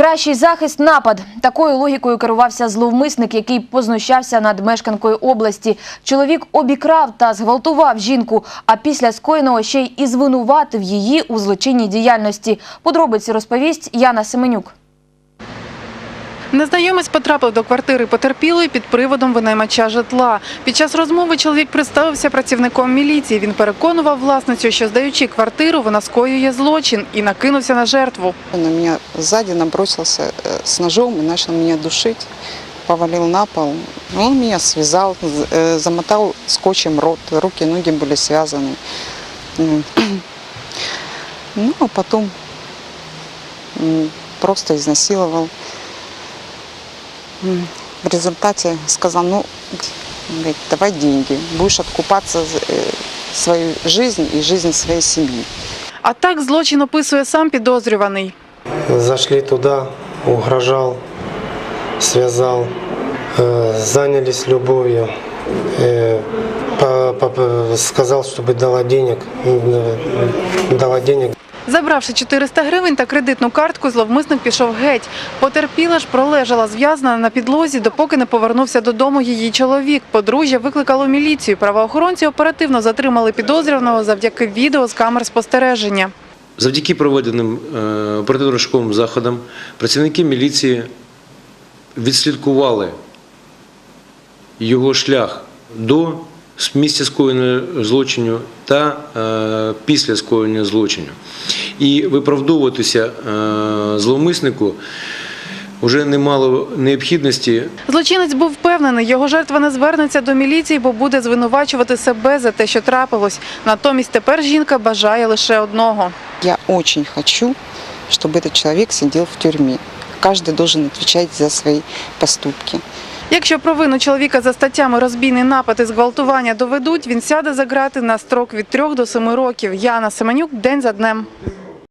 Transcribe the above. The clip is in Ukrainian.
Кращий захист напад. Такою логікою керувався зловмисник, який познущався над мешканкою області. Чоловік обікрав та зґвалтував жінку, а після скоєного ще й і звинуватив її у злочинній діяльності. Подробиці розповість Яна Семенюк. Незнайомець потрапив до квартири потерпілої під приводом винаймача житла. Під час розмови чоловік представився працівником міліції. Він переконував власницю, що здаючи квартиру, вона скоює злочин і накинувся на жертву. Он на меня сзади набросился э, с ножом и начал меня душить, повалил на пол. Он меня связал, з- э, замотал скотчем рот, руки, ноги были связаны. М. Ну, а потом м, просто изнасиловал. В результате сказал, ну, говорит, давай деньги, будешь откупаться э, свою жизнь и жизнь своей семьи. А так злочин описує сам підозрюваний. Зашли туда, угрожал, связал, э, занялись любовью. Э, сказал, чтобы дала денег, дала денег. Забравши 400 гривень та кредитну картку, зловмисник пішов геть. Потерпіла ж пролежала зв'язана на підлозі, допоки не повернувся додому її чоловік. Подружжя викликало міліцію. Правоохоронці оперативно затримали підозрюваного завдяки відео з камер спостереження. Завдяки проведеним е, оперативно-розшуковим заходам працівники міліції відслідкували його шлях до місця скоєння злочину та е, після скоєння злочину. І виправдовуватися е, зловмиснику вже не мало необхідності Злочинець був впевнений, його жертва не звернеться до міліції, бо буде звинувачувати себе за те, що трапилось. Натомість тепер жінка бажає лише одного. Я очень хочу, чтобы этот человек сидел в тюрьме. Каждый должен отвечать за свои поступки. Якщо провину чоловіка за статтями розбійний напад і зґвалтування доведуть, він сяде за грати на строк від 3 до 7 років. Яна Семенюк день за днем.